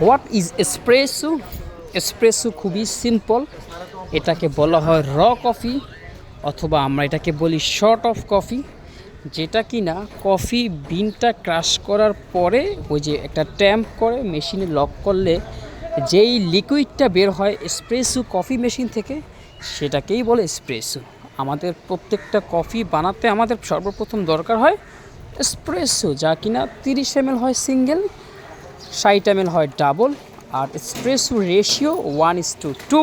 What is espresso espresso খুবই simple এটাকে বলা হয় র কফি অথবা আমরা এটাকে বলি শর্ট অফ কফি যেটা কি না কফি বিনটা ক্রাশ করার পরে ওই যে একটা ট্যাম্প করে মেশিনে লক করলে যেই লিকুইডটা বের হয় এসপ্রেসো কফি মেশিন থেকে, সেটাকেই বলে এসপ্রেসো আমাদের প্রত্যেকটা কফি বানাতে আমাদের সর্বপ্রথম দরকার হয় এসপ্রেসো যা কিনা তিরিশ এম হয় সিঙ্গেল এম হয় double R espresso ratio one is to two.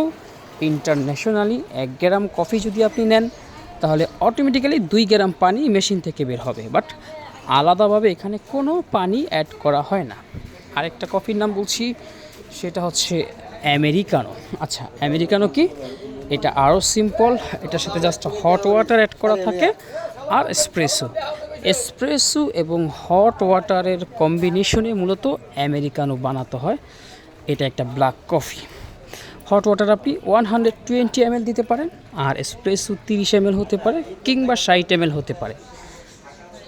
Internationally এক গ্রাম কফি যদি আপনি নেন, তাহলে অটোমেটিক্যালি দুই গ্রাম পানি মেশিন থেকে বের হবে। বাট আলাদাভাবে এখানে কোনো পানি অ্যাড করা হয় না। আরেকটা কফির নাম বলছি, সেটা হচ্ছে আমেরিকানো। আচ্ছা আমেরিকানো কি? এটা আরও সিম্পল এটার সাথে জাস্ট হট ওয়াটার অ্যাড করা থাকে, আর এসপ্রেসো এসপ্রেসো এবং হট ওয়াটারের কম্বিনেশনে মূলত আমেরিকানো বানাতে হয়। এটা একটা ব্ল্যাক কফি। হট ওয়াটার আপনি ওয়ান হান্ড্রেড টোয়েন্টি এম দিতে পারেন আর এসপ্রেসো তিরিশ এম হতে পারে কিংবা ষাট এম হতে পারে।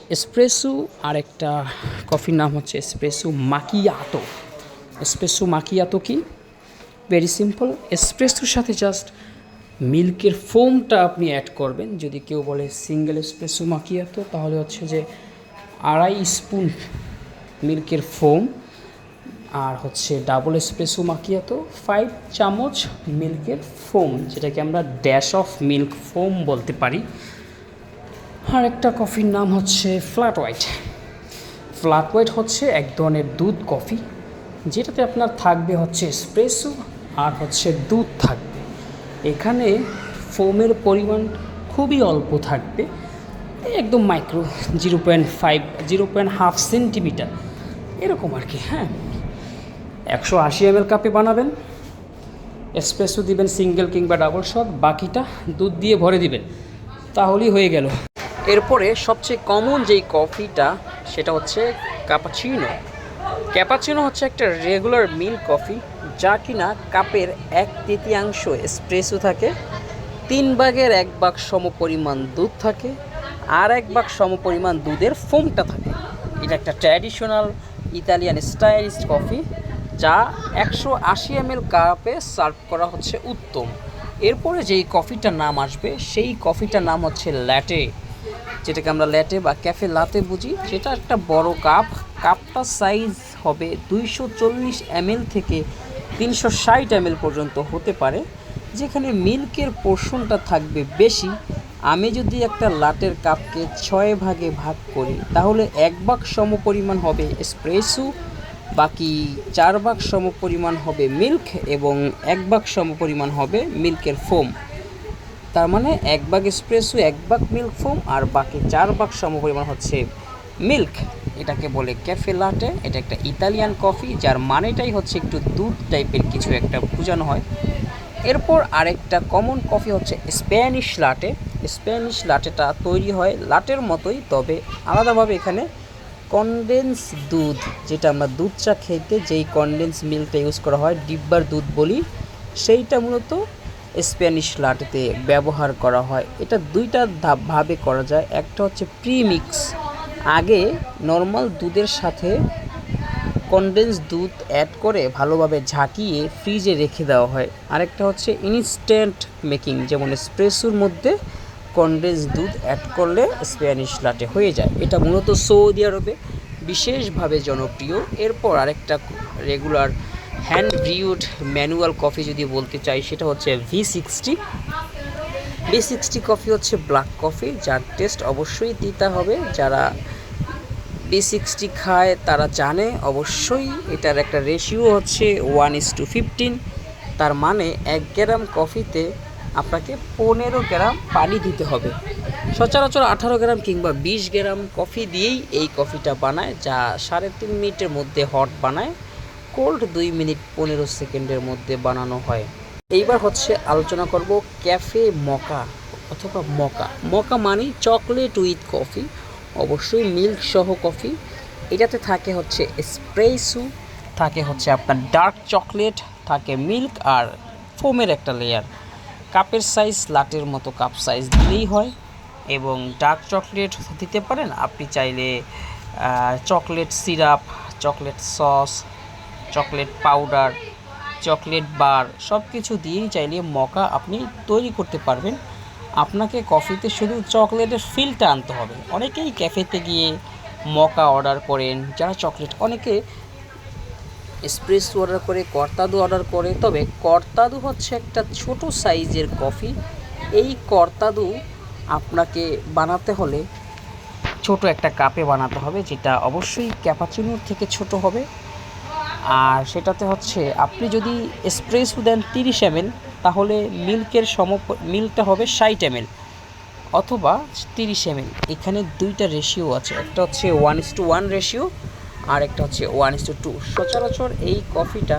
এসপ্রেসো আর একটা কফির নাম হচ্ছে এসপ্রেসো মাকিয়াতো। এসপ্রেসো মাকিয়াতো কি? ভেরি সিম্পল এসপ্রেসোর সাথে জাস্ট মিল্কের ফোমটা আপনি অ্যাড করবেন। যদি কেউ বলে সিঙ্গেল এসপ্রেসো মাকিয়াতো তাহলে হচ্ছে যে আড়াই স্পুন মিল্কের ফোম আর হচ্ছে ডাবল এসপ্রেসো মাকিয়াতো ফাইভ চামচ মিল্কের ফোম, যেটাকে আমরা ড্যাশ অফ মিল্ক ফোম বলতে পারি। আর একটা কফির নাম হচ্ছে ফ্ল্যাট হোয়াইট ফ্ল্যাট হোয়াইট হচ্ছে এক ধরনের দুধ কফি যেটাতে আপনার থাকবে হচ্ছে এসপ্রেসো আর হচ্ছে দুধ থাকবে। এখানে ফোমের পরিমাণ খুবই অল্প থাকবে, একদম micro zero point five zero point half centimetre এরকম আর কি হ্যাঁ। একশো আশি এম কাপে বানাবেন এসপ্রেসো দিবেন সিঙ্গেল কিংবা ডাবল শট বাকিটা দুধ দিয়ে ভরে দিবেন। তাহলেই হয়ে গেল। এরপরে সবচেয়ে কমন যেই কফিটা সেটা হচ্ছে ক্যাপাচিনো ক্যাপাচিনো হচ্ছে একটা রেগুলার মিল কফি, যা কিনা কাপের এক তৃতীয়াংশ এসপ্রেসো থাকে, তিন ভাগের এক ভাগ সম পরিমাণ দুধ থাকে, আর এক ভাগ সম পরিমাণ দুধের ফোমটা থাকে। এটা একটা ট্র্যাডিশনাল ইতালিয়ান স্টাইলিস্ট কফি যা একশো আশি এম এল কাপে সার্ভ করা হচ্ছে উত্তম। এরপরে যেই কফিটার নাম আসবে, সেই কফিটার নাম হচ্ছে ল্যাটে যেটাকে আমরা ল্যাটে বা ক্যাফে লাতে বুঝি সেটা একটা বড় কাপ কাপটার সাইজ হবে দুইশো চল্লিশ এমএল থেকে তিনশো ষাট এমএল পর্যন্ত হতে পারে, যেখানে মিল্কের পোর্শনটা থাকবে বেশি। আমি যদি একটা লাটের কাপকে ছয় ভাগে ভাগ করি, তাহলে এক ভাগ সম পরিমাণ হবে স্প্রেসু বাকি চার ভাগ সম পরিমাণ হবে মিল্ক এবং এক ভাগ সম পরিমাণ হবে মিল্কের ফোম। তার মানে এক ভাগ এসপ্রেসো, এক ভাগ মিল্ক ফোম, আর বাকি চার ভাগ সম পরিমাণ হচ্ছে মিল্ক। এটাকে বলে ক্যাফে লাটে এটা একটা ইতালিয়ান কফি যার মানেটাই হচ্ছে একটু দুধ টাইপের কিছু একটা বোঝানো হয়। এরপর আরেকটা কমন কফি হচ্ছে স্প্যানিশ লাটে স্প্যানিশ লাটেটা তৈরি হয় লাটের মতোই, তবে আলাদাভাবে এখানে কনডেন্স দুধ, যেটা আমরা দুধ চা খেতে যেই কনডেন্স মিল্কটা ইউজ করা হয়, ডিব্বার দুধ বলি, সেইটা মূলত স্প্যানিশ লাটেতে ব্যবহার করা হয়। এটা দুইটা ধাপ ভাবে করা যায়, একটা হচ্ছে প্রিমিক্স আগে নর্মাল দুধের সাথে কনডেন্স দুধ অ্যাড করে ভালোভাবে ঝাঁকিয়ে ফ্রিজে রেখে দেওয়া হয়। আরেকটা হচ্ছে ইনস্ট্যান্ট মেকিং যেমন স্প্রেসুর মধ্যে কনডেন্স দুধ অ্যাড করলে স্প্যানিশ লাটে হয়ে যায়। এটা মূলত সৌদি আরবে বিশেষভাবে জনপ্রিয়। এরপর আরেকটা regular hand brewed manual coffee যদি বলতে চাই, সেটা হচ্ছে V sixty V sixty coffee হচ্ছে ব্ল্যাক কফি, যার টেস্ট অবশ্যই দিতে হবে। যারা বি সিক্সটি খায়, তারা জানে, অবশ্যই এটার একটা রেশিও হচ্ছে ওয়ান ইস টু ফিফটিন তার মানে এক গ্রাম কফিতে আপনাকে পনেরো গ্রাম পানি দিতে হবে। সচরাচর আঠারো গ্রাম কিংবা বিশ গ্রাম কফি দিয়েই এই কফিটা বানায়, যা সাড়ে তিন মিনিটের মধ্যে হট বানায়। কোল্ড দুই মিনিট পনেরো সেকেন্ডের মধ্যে বানানো হয়। এইবার হচ্ছে আলোচনা করব ক্যাফে মকা অথবা মকা। মকা মানে চকলেট উইথ কফি অবশ্যই মিল্ক সহ কফি এটাতে থাকে হচ্ছে স্প্রেসু থাকে হচ্ছে আপনার ডার্ক চকলেট থাকে মিল্ক আর ফোমের একটা লেয়ার কাপের সাইজ লাটের মতো কাপ সাইজ দিলেই হয় এবং ডার্ক চকলেট দিতে পারেন। আপনি চাইলে chocolate syrup chocolate sauce chocolate powder chocolate bar সব কিছু দিয়েই চাইলে মকা আপনি তৈরি করতে পারবেন। আপনাকে কফিতে শুধু চকলেটের ফিলটা আনতে হবে। অনেকেই ক্যাফেতে গিয়ে মকা অর্ডার করেন, যারা চকলেট, অনেকে এসপ্রেস অর্ডার করে, কর্তাদু অর্ডার করে। তবে কর্তাদু হচ্ছে একটা ছোট সাইজের কফি এই কর্তাদু আপনাকে বানাতে হলে ছোট একটা কাপে বানাতে হবে, যেটা অবশ্যই ক্যাপাচিনোর থেকে ছোট হবে। আর সেটাতে হচ্ছে, আপনি যদি এসপ্রেসো দেন তিরিশ এম তাহলে মিল্কের সম মিল্কটা হবে ষাট এম অথবা তিরিশ এম এখানে দুইটা রেশিও আছে, একটা হচ্ছে one is to one ratio আর একটা হচ্ছে ওয়ান ইস টু টু সচরাচর এই কফিটা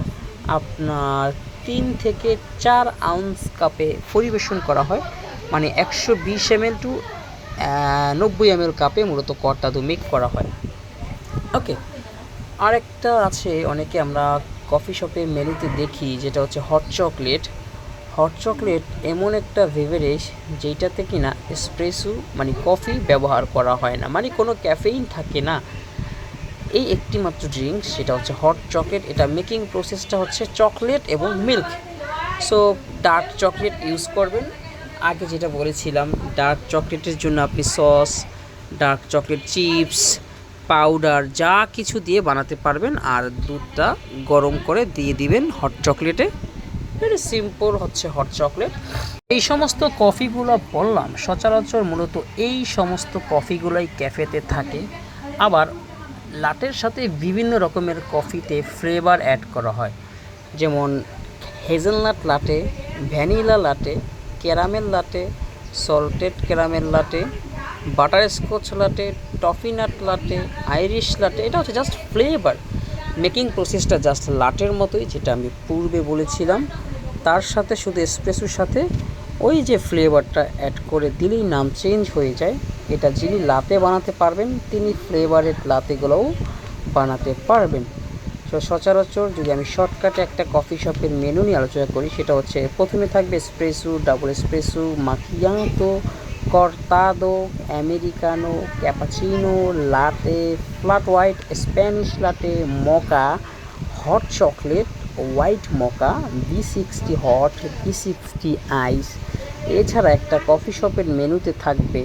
আপনার তিন থেকে চার আউন্স কাপে পরিবেশন করা হয়। মানে একশো বিশ এম টু নব্বই এম কাপে মূলত কর্তাদু মেক করা হয়। ওকে আরেকটা আছে, অনেকে আমরা কফি শপে মেনুতে দেখি, যেটা হচ্ছে হট চকলেট হট চকলেট এমন একটা বেভারেজ যেটাতে কিনা এসপ্রেসো মানে কফি ব্যবহার করা হয় না। মানে কোনো ক্যাফেইন থাকে না। এই একটি মাত্র ড্রিঙ্ক সেটা হচ্ছে হট চকলেট এটা মেকিং প্রসেসটা হচ্ছে চকলেট এবং milk so dark chocolate use করবেন। আগে যেটা বলেছিলাম ডার্ক চকলেটের জন্য আপনি sauce dark chocolate chips powder যা কিছু দিয়ে বানাতে পারবেন আর দুধটা গরম করে দিয়ে দিবেন হট চকলেটে ভেরি সিম্পল হচ্ছে হট চকলেট এই সমস্ত কফিগুলো বললাম, সচরাচর মূলত এই সমস্ত কফিগুলোই ক্যাফেতে থাকে। আবার লাটের সাথে বিভিন্ন রকমের কফিতে ফ্লেভার অ্যাড করা হয়। যেমন hazelnut latte vanilla latte caramel latte salted caramel latte butter scotch latte, toffee nut latte, Irish latte, এটা হচ্ছে জাস্ট ফ্লেভার মেকিং প্রসেসটা জাস্ট লাটের মতোই, যেটা আমি পূর্বে বলেছিলাম। তার সাথে শুধু এসপ্রেসোর সাথে, ওই যে ফ্লেভারটা অ্যাড করে দিলেই নাম চেঞ্জ হয়ে যায়। এটা যিনি লাতে বানাতে পারবেন, তিনি ফ্লেভারের লাতেগুলোও বানাতে পারবেন। তো সচরাচর যদি আমি শর্টকাটে একটা কফি শপের মেনু নিয়ে আলোচনা করি, সেটা হচ্ছে প্রথমে থাকবে espresso double espresso macchiato cortado americano cappuccino latte flat white Spanish latte mocha hot chocolate white mocha V sixty hot V sixty ice এছাড়া একটা কফি শপের মেনুতে থাকবে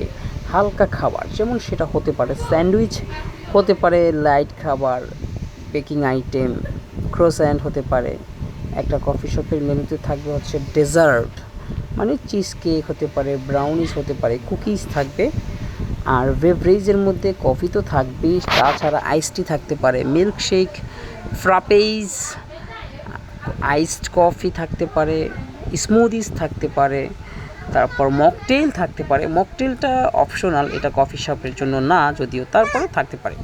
হালকা খাবার, যেমন সেটা হতে পারে স্যান্ডউইচ, হতে পারে লাইট খাবার, বেকিং আইটেম ক্রোস্যান্ড হতে পারে। একটা কফি শপের মেনুতে থাকবে হচ্ছে ডেজার্ট। মানে চিজ কেক হতে পারে ব্রাউনিস হতে পারে কুকিজ থাকবে। আর বেভারেজের মধ্যে কফি তো থাকবেই, তাছাড়া আইস টি থাকতে পারে milk shake frappes iced coffee থাকতে পারে স্মুদিস থাকতে পারে, তারপর মকটেল থাকতে পারে। মকটেলটা অপশনাল এটা কফি শপের জন্য না, যদিও তারপরে থাকতে পারে।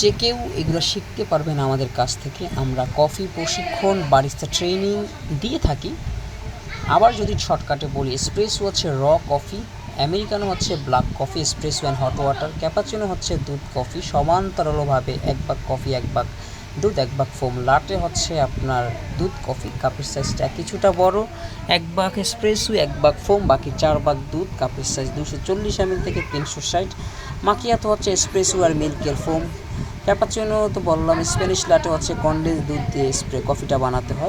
যে কেউ এগুলো শিখতে পারবেন আমাদের কাছ থেকে, আমরা কফি প্রশিক্ষণ বারিস্তা ট্রেনিং দিয়ে থাকি। আবার যদি শর্টকাটে বলি এসপ্রেসো হচ্ছে র কফি আমেরিকানো হচ্ছে black coffee espresso and hot water cappuccino হচ্ছে দুধ কফি সমান্তরালভাবে এক বাগ কফি এক বাগ দুধ, এক বাগ ফোম লাটে হচ্ছে আপনার দুধ কফি কাপের সাইজটা কিছুটা বড়, এক বাগ এসপ্রেসো এক বাগ ফোম বাকি চার বাগ দুধ, কাপের সাইজ দুশো চল্লিশ এম থেকে তিনশো ষাট মাকিয়াতো হচ্ছে এসপ্রেসো আর মিল্কের ফোম ক্যাপাচিনো তো বললাম স্প্যানিশ লাটে হচ্ছে কন্ডেন্স দুধ দিয়ে স্প্রে কফিটা বানাতে হয়।